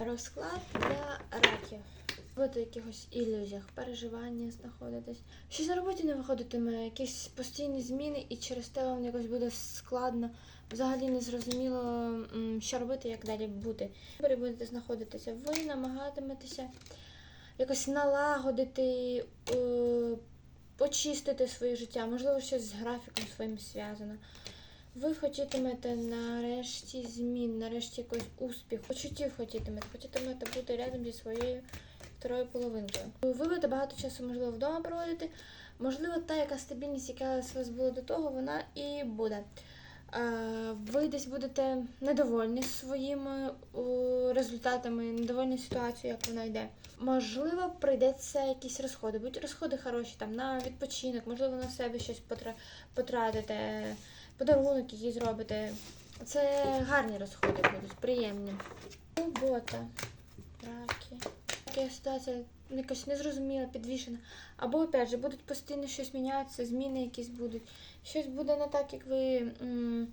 Розклад для раків. Ви в якихось ілюзіях, переживання знаходитесь. Щось на роботі не виходитиме, якісь постійні зміни, і через те вам якось буде складно. Взагалі не зрозуміло, що робити, як далі бути. Ви будете знаходитися. Ви намагатиметеся якось налагодити, е, почистити своє життя, можливо, щось з графіком своїм зв'язано. Ви хотітимете нарешті змін, нарешті якогось успіху, почуттів хотітимете, хотітимете бути рядом зі своєю второю половинкою. Ви будете багато часу, можливо, вдома проводити. Можливо, та яка стабільність, яка у вас була до того, вона і буде. Ви десь будете недовольні своїми результатами, недовольні ситуацією, як вона йде. Можливо, прийдеться якісь розходи. Будуть розходи хороші там на відпочинок, можливо, на себе щось потра- потратите, подарунок якийсь зробите. Це гарні розходи будуть, приємні. Робота. Раки. Така ситуація якась незрозуміла, підвішена. Або, опять же, будуть постійно щось мінятися, зміни якісь будуть. Щось буде не так, як ви м,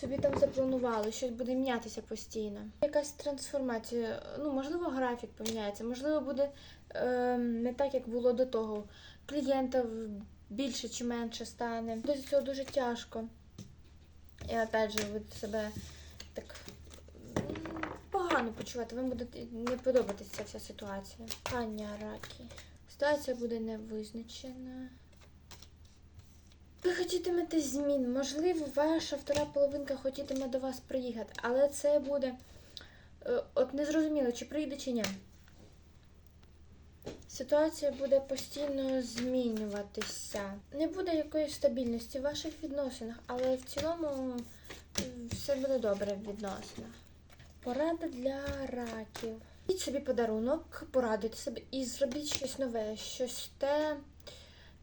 собі там запланували, щось буде мінятися постійно. Якась трансформація. Ну, можливо, графік поміняється, можливо, буде е, не так, як було до того. Клієнтів більше чи менше стане. З цього дуже тяжко. І опять же, ви себе так погано почувати. Вам буде не подобатися ця вся ситуація. Пані раки. Ситуація буде невизначена. Ви хотітимете змін. Можливо, ваша втора половинка хотітиме до вас приїхати, але це буде е, от незрозуміло, чи приїде, чи ні. Ситуація буде постійно змінюватися. Не буде якоїсь стабільності в ваших відносинах, але в цілому все буде добре в відносинах. Порада для раків. Ідіть собі подарунок, порадуйте себе і зробіть щось нове, щось те,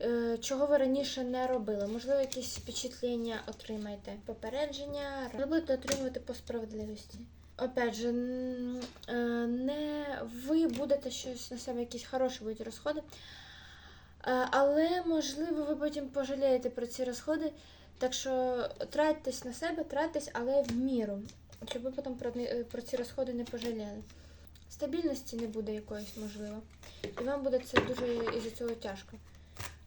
е, чого ви раніше не робили. Можливо, якісь впечатлення отримаєте. Попередження. Ви будете отримувати по справедливості. Опять же, е, не ви будете щось на себе, якісь хороші будуть розходи. Е, Але, можливо, ви потім пожалієте про ці розходи. Так що тратьтесь на себе, тратьтесь, але в міру. Щоб ви потім про, про ці розходи не пожаліли. Стабільності не буде якоїсь, можливо. І вам буде це дуже із-за цього тяжко.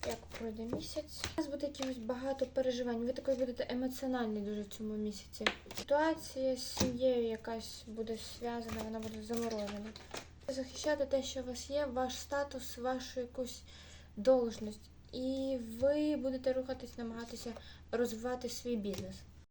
Як пройде місяць? У нас буде якихось багато переживань. Ви також будете емоціональні дуже в цьому місяці. Ситуація з сім'єю якась буде зв'язана, вона буде заморожена. Захищати те, що у вас є, ваш статус, вашу якусь должність. І ви будете рухатись, намагатися розвивати свій бізнес.